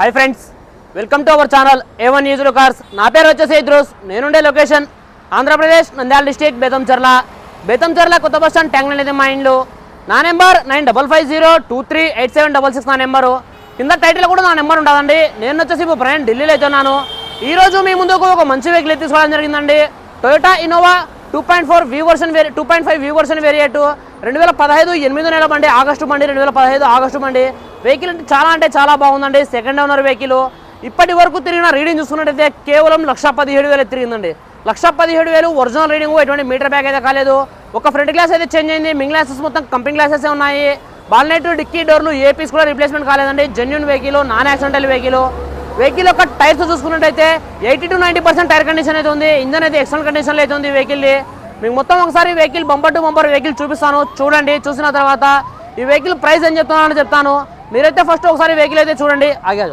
Hi friends welcome to our channel A one news cars నా పేరు వచ్చేసి ఇద్రోస్. నేనుండే లొకేషన్ ఆంధ్రప్రదేశ్ నంద్యాల డిస్టిక్ బేతంచర్ల బేతంచర్ల కొత్త బస్ స్టాండ్ ట్యాంక్ మా ఇండ్లు. నా number nine double five zero two three eight seven double six నా నెంబరు కింద టైటిల్ కూడా నా నెంబర్ ఉంటుందండి నేను వచ్చేసి ఇప్పుడు ప్రయాణం ఢిల్లీలో అయితే ఉన్నాను. ఈ రోజు మీ ముందుకు ఒక మంచి వెహికల్ తీసుకోవడం జరిగిందండి. Toyota Innova two point four V version వేరి two point five V version variant. రెండు వేల పదహైదు ఎనిమిది నెల బండి ఆగస్టు బండి రెండు వేల పదహైదు ఆగస్టు బండి వెహికల్ అంటే చాలా అంటే చాలా బాగుందండి. సెకండ్ ఓనర్ వెహికల్ ఇప్పటి వరకు తిరిగిన రీడింగ్ చూసుకున్నట్టయితే కేవలం లక్ష పదిహేడు వేలు తిరిగిందండి. లక్ష పదిహేడు వేలు ఒరిజినల్ రీడింగ్ ఎటువంటి మీటర్ బ్యాగ్ అయితే కాలేదు. ఒక ఫ్రంట్ గ్లాస్ అయితే చేంజ్ అయింది. మింగ్ గ్లాసెస్ మొత్తం కంపెనీ గ్లాసెస్ ఉన్నాయి. బాల్నెట్ డిక్కీ డోర్లు ఏ పీస్ కూడా రిప్లేస్మెంట్ కాలేదండి. Genuine vehicle non accidental vehicle vehicle యొక్క టైర్స్ చూసుకున్నట్టయితే eighty to ninety percent tyre condition అయితే ఉంది. ఇంజన్ అయితే ఎక్సలెంట్ కండిషన్లో అయితే ఉంది వెహికల్ మీకు మొత్తం ఒకసారి vehicle bumper to bumper vehicle చూపిస్తాను. చూడండి చూసిన తర్వాత ఈ వెహికల్ ప్రైస్ ఏం చెప్తున్నానని చెప్తాను. మీరైతే ఫస్ట్ ఒకసారి వెహికల్ అయితే చూడండి. ఆగా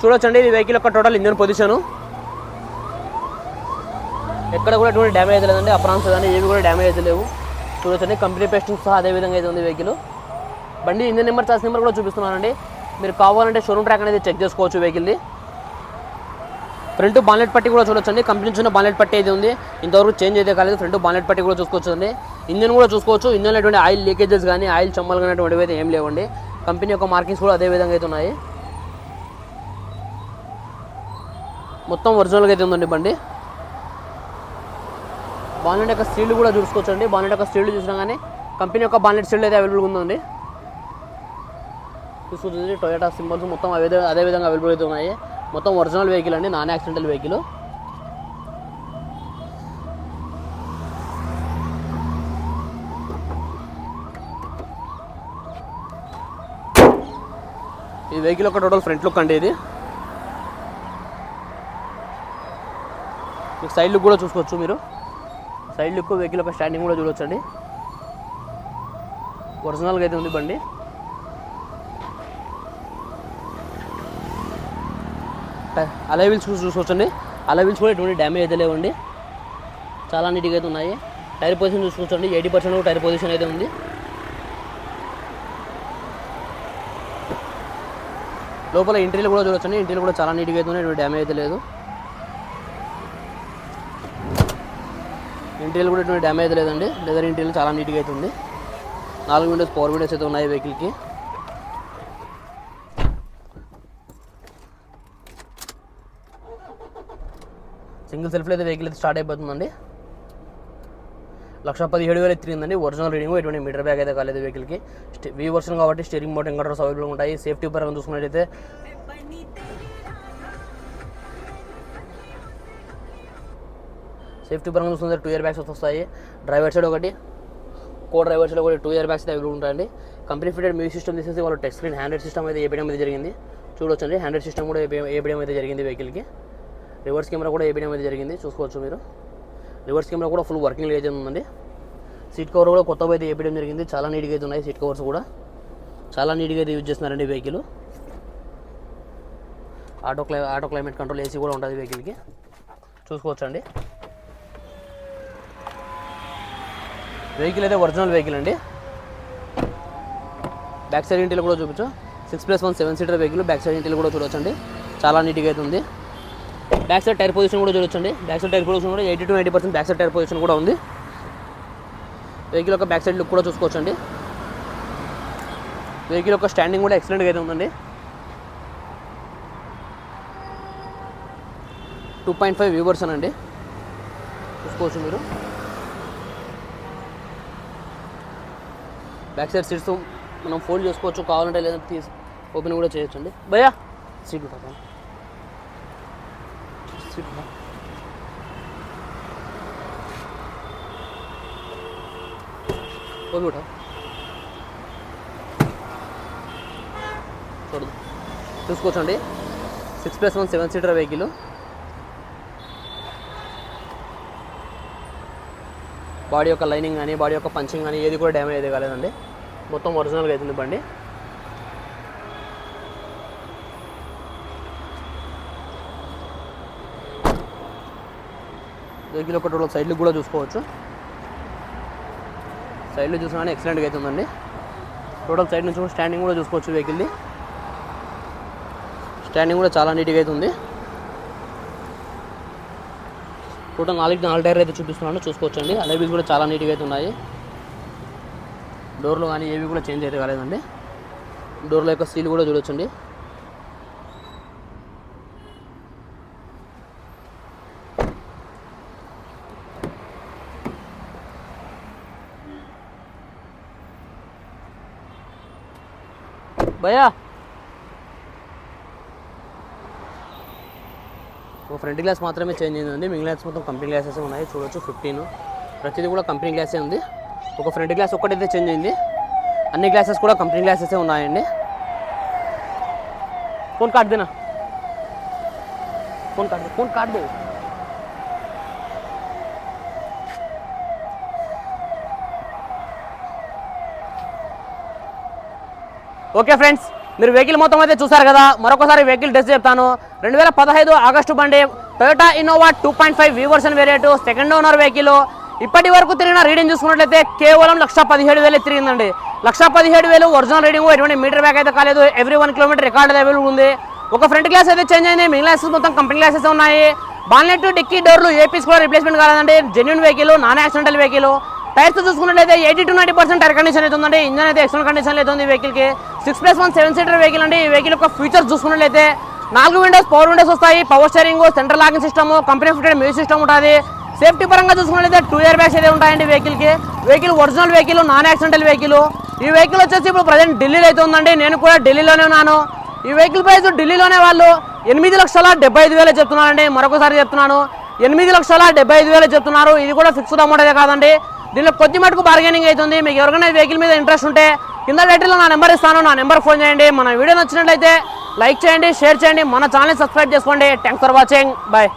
చూడొచ్చండి ఇది వెహికల్ యొక్క టోటల్ ఇంజన్ పొజిషను. ఎక్కడ కూడా ఎటువంటి డ్యామేజ్ లేదండి. అప్రాన్స్ కానీ ఏవి కూడా డ్యామేజ్ అయితే లేవు. చూడొచ్చండి కంపెనీ పేస్టింగ్ సహా అదే విధంగా అయితే ఉంది వెహికల్. బండి ఇంజన్ నెంబర్ చార్జ్ నెంబర్ కూడా చూపిస్తున్నానండి. మీరు కావాలంటే షోరూమ్ ట్రాక్ అనేది చెక్ చేసుకోవచ్చు వెహికల్ది. ఫ్రంట్ బాన్లెట్ పట్టి కూడా చూడొచ్చండి కంపెనీ నుంచి ఉన్న బాన్లెట్ పట్టి అయితే ఉంది. ఇంతవరకు చేంజ్ అయితే కాలేదు. ఫ్రంట్ బాన్లెట్ పట్టి కూడా చూసుకోవచ్చు అండి. ఇంజన్ కూడా చూసుకోవచ్చు. ఇంజన్ ఎటువంటి ఆయిల్ లీకేజెస్ కానీ ఆయిల్ చమ్మలు కానీ అటువంటివి అయితే ఏం లేవండి. కంపెనీ యొక్క మార్కింగ్స్ కూడా అదే విధంగా అయితే ఉన్నాయి. మొత్తం ఒరిజినల్గా అయితే ఉందండి బండి. బాన్లెట్ యొక్క స్టీల్ కూడా చూసుకోవచ్చండి. బాన్లెట్ యొక్క స్టీల్ చూసినా కానీ కంపెనీ యొక్క బాన్లెట్ స్టీల్ అయితే అవైలబుల్గా ఉందండి చూసుకోవచ్చు టొయోటా సింబల్స్ మొత్తం అదే అదే విధంగా అవైలబుల్ అయితే ఉన్నాయి. మొత్తం ఒరిజినల్ వెహికల్ అండి. నాన్ యాక్సిడెంటల్ వెహికల్ ఈ వెహికల్ ఒక టోటల్ ఫ్రంట్ లుక్ అండి ఇది. మీకు సైడ్ లుక్ కూడా చూసుకోవచ్చు మీరు. సైడ్ లుక్ వెహికల్ యొక్క స్టాండింగ్ కూడా చూడొచ్చండి. ఒరిజినల్గా అయితే ఉంది బండి. అలైవిల్స్ చూసుకోవచ్చండి. అలైవిల్స్ కూడా ఎటువంటి డ్యామేజ్ అయితే లేవండి. చాలా నీట్గా అయితే ఉన్నాయి. టైర్ పొజిషన్ చూసుకోవచ్చండి. ఎయిటీ పర్సెంట్ టైర్ పొజిషన్ అయితే ఉంది. లోపల ఇంటీరియర్ కూడా చూడొచ్చండి. ఇంటీరియర్ కూడా చాలా నీట్గా అయితే ఉన్నాయి. ఎటువంటి డ్యామేజ్ అయితే లేదు. ఇంటీరియర్ కూడా ఎటువంటి డ్యామేజ్ లేదండి. లెదర్ ఇంటీరియర్ చాలా నీట్గా అయితే ఉంది. నాలుగు విండోస్ ఫోర్ విండోస్ అయితే ఉన్నాయి వెహికల్కి సింగిల్ సెల్ఫ్లో అయితే వెహికల్ అయితే స్టార్ట్ అయిపోతుందండి. లక్ష పదిహేడు వేలు ఎత్తిరిందండి. ఒరిజినల్ రీడింగ్ ఎటువంటి మీటర్ బ్యాగ్ అయితే కాలేదు వెహికల్కి వీ వర్షన్ కాబట్టి స్టీరింగ్ మోటర్ ఇంకటర్స్ అవైలబుల్ ఉంటాయి. సేఫ్టీ పరంగా చూసుకున్నట్టయితే సేఫ్టీ పరంగా చూసుకుంటే టూ ఇయర్ బ్యాగ్స్ వస్తాయి. డ్రైవర్ సైడ్ ఒకటి కో డ్రైవర్ సైడ్ ఒకటి టూ ఇయర్ బ్యాగ్స్ అవైలబుల్ ఉంటాయండి. కంపెనీ ఫిటెడ్ మ్యూజిక్ సిస్టమ్ తీసేసి వాళ్ళు టెక్స్ట్ స్క్రీన్ హ్యాండ్రెడ్ సిస్టమ్ అయితే ఏపీఎం అయితే జరిగింది. చూడొచ్చండి హ్యాండ్రెడ్ సిస్టమ్ కూడా ఏపీఎం అయితే జరిగింది వెహికల్కి రివర్స్ కెమెరా కూడా ఏపీఎం అయితే జరిగింది చూసుకోవచ్చు మీరు. రివర్స్ కెమెరా కూడా ఫుల్ వర్కింగ్ అయితే ఉందండి. సీట్ కవర్ కూడా కొత్తగా అయితే ఏపీఎం జరిగింది చాలా నీట్గా అయితే ఉన్నాయి సీట్ కవర్స్ కూడా. చాలా నీట్గా అయితే యూజ్ చేస్తున్నారండి vehicle auto క్లై auto climate control AC కూడా ఉంటుంది వెహికల్కి చూసుకోవచ్చండి. వెహికల్ అయితే ఒరిజినల్ వెహికల్ అండి. బ్యాక్ సైడ్ ఇంటిలో కూడా చూపించు. Six plus one seven seater vehicle back side ఇంటిలో కూడా చూడొచ్చండి. చాలా నీట్గా అయితే ఉంది. బ్యాక్ సైడ్ టైర్ పొజిషన్ కూడా చూడొచ్చండి. బ్యాక్ సైడ్ టైర్ పొజిషన్ కూడా eighty to eighty percent back side tyre position కూడా ఉంది. వెహికల్ యొక్క బ్యాక్ సైడ్ లుక్ కూడా చూసుకోవచ్చండి. వెహికల్ యొక్క స్టాండింగ్ కూడా ఎక్సలెంట్గా అయితే ఉందండి. టూ పాయింట్ ఫైవ్ వ్యూవర్స్ అనండి. చూసుకోవచ్చు మీరు. బ్యాక్ సైడ్ సీట్స్ మనం ఫోల్డ్ చేసుకోవచ్చు కావాలంటే లేదంటే తీసి ఓపెన్ కూడా చేయొచ్చు అండి భయ్యా సీట్ ఉంటా సీట్ ఓపెన్ చూడదు చూసుకోవచ్చండి. Six plus one seven seater vehicle. Body యొక్క లైనింగ్ కానీ బాడీ యొక్క పంచింగ్ కానీ ఏది కూడా డ్యామేజ్ అయితే కాలేదండి. మొత్తం ఒరిజినల్గా అవుతుంది బండి. వెహికల్ ఒక టోటల్ సైడ్లు కూడా చూసుకోవచ్చు. సైడ్లో చూసినా కానీ ఎక్సలెంట్గా అవుతుందండి టోటల్ సైడ్ నుంచి కూడా స్టాండింగ్ కూడా చూసుకోవచ్చు వెహికల్ది. స్టాండింగ్ కూడా చాలా నీట్గా అవుతుంది ఉంది టోటల్ నాలుగు నాలుగు టైర్ అయితే చూపిస్తున్నాను. చూసుకోవచ్చు అండి కూడా చాలా నీట్గా అయితే ఉన్నాయి. డోర్లు కానీ ఏవి కూడా చేంజ్ అయితే కాలేదండి. డోర్ల యొక్క సీల్ కూడా చూడొచ్చండి. భయ్యా! ఒక ఫ్రంట్ గ్లాస్ మాత్రమే చేంజ్ అయిందండి మిగిలిన గ్లాస్ మొత్తం కంపెనీ గ్లాసెస్ ఉన్నాయి. చూడొచ్చు ఫిఫ్టీన్ ప్రతిదీ కూడా కంపెనీ గ్లాసే ఉంది. ఒక ఫ్రంట్ గ్లాస్ ఒక్కటైతే చేంజ్ అయింది. అన్ని గ్లాసెస్ కూడా కంపెనీ గ్లాసెస్ ఉన్నాయండి. ఫోన్ కార్డ్ దేనా? ఫోన్ కార్డ్ ఫోన్ కార్డ్ దే. ఓకే ఫ్రెండ్స్ మీరు వెహికల్ మొత్తం అయితే చూసారు కదా. మరొకసారి వెహికల్ డ్రెస్ చెప్తాను రెండు వేల పదహైదు ఆగస్టు బండి Toyota Innova two point five V variant second owner vehicle ఇప్పటి వరకు తిరిగిన రీడింగ్ చూసుకున్నట్లయితే కేవలం లక్ష పదిహేడు వేలు తిరిగిందండి. లక్ష పదిహేడు వేలు ఒరిజినల్ రీడింగ్ ఎటువంటి మీటర్ బ్యాక్ అయితే కాలేదు. Every one kilometre record available ఉంది. ఒక ఫ్రంట్ గ్లాస్ అయితే చేంజ్ అయింది. మిగిలిన గ్లాసెస్ మొత్తం కంపెనీ గ్లాసెస్ ఉన్నాయి. బాన్లెట్ డిక్కీ డోర్లు ఏపీస్ కూడా రిప్లేస్మెంట్ కాలేదండి. Genuine vehicle non accidental vehicle tyres చూసుకున్నట్లయితే eighty to ninety percent tyre condition అయితే ఉందండి. ఇంజన్ అయితే ఎక్సలెంట్ కండిషన్ అయితే ఉంది వెహికల్కి six plus one seven seater vehicle అండి. ఈ వెహికల్ యొక్క ఫీచర్స్ చూసుకున్నట్లయితే నాలుగు విండోస్ పవర్ విండోస్ వస్తాయి. Power steering central locking system company fitted music system ఉంటుంది. సేఫ్టీ పరంగా చూసుకున్నట్లయితే టూ ఇయర్ బ్యాగ్స్ అయితే ఉంటాయండి వెహికల్కి vehicle original vehicle non accidental vehicle ఈ వెహికల్ వచ్చేసి ఇప్పుడు ప్రజెంట్ ఢిల్లీలో అయితే ఉందండి. నేను కూడా ఢిల్లీలోనే ఉన్నాను. ఈ వెహికల్ ప్రైస్ ఢిల్లీలోనే వాళ్ళు ఎనిమిది లక్షల డెబ్బై ఐదు వేలు చెప్తున్నారండి. మరొకసారి చెప్తున్నాను. ఎనిమిది లక్షల డెబ్బై ఐదు వేలు చెప్తున్నారు. ఇది కూడా ఫిక్స్డ్ అమౌంట్ అయితే కాదండి. దీనిలో కొద్ది మటుకు బార్గెనింగ్ అవుతుంది మీకు ఎవరికైనా వెహికల్ మీద ఇంట్రెస్ట్ ఉంటే కింద టైటిల్లో నా నెంబర్ ఇస్తాను. నా నెంబర్ ఫోన్ చేయండి. మన వీడియో నచ్చినట్లయితే లైక్ చేయండి షేర్ చేయండి. మన ఛానల్ సబ్స్క్రైబ్ చేసుకోండి. Thanks for watching bye